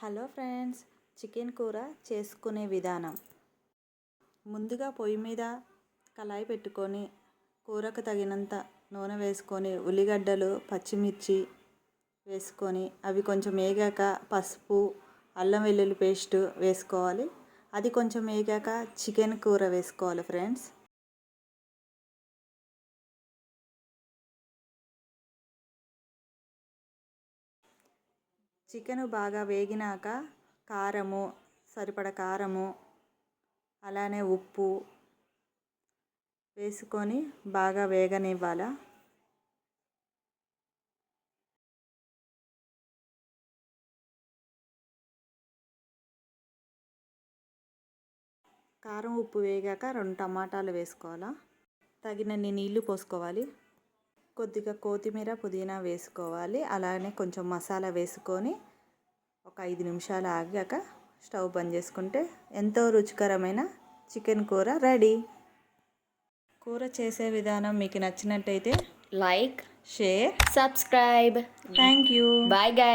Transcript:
Hello friends chicken కూర చేసుకునే విధానం. ముందుగా పొయ్యి మీద కళాయి పెట్టుకొని కూరకు తగినంత నూనె వేసుకొని ఉల్లిగడ్డలు పచ్చిమిర్చి వేసుకొని అవి కొంచెం వేగాక పసుపు అల్లం వెల్లుల్లి పేస్ట్ వేసుకోవాలి. అది కొంచెం వేగాక చికెన్ కూర వేసుకోవాలి ఫ్రెండ్స్. చికెను బాగా వేగినాక కారము సరిపడ కారము అలానే ఉప్పు వేసుకొని బాగా వేగనివ్వాల. కారం ఉప్పు వేగాక రెండు టమాటాలు వేసుకోవాలా. తగినన్ని నీళ్ళు పోసుకోవాలి. కొద్దిగా కొత్తిమీర పుదీనా వేసుకోవాలి అలానే కొంచెం మసాలా వేసుకొని ఒక ఐదు నిమిషాలు ఆగాక స్టవ్ బంద్ చేసుకుంటే ఎంతో రుచికరమైన చికెన్ కూర రెడీ కూర చేసే విధానం మీకు నచ్చినట్టయితే like, share subscribe. Thank you Bye, guys.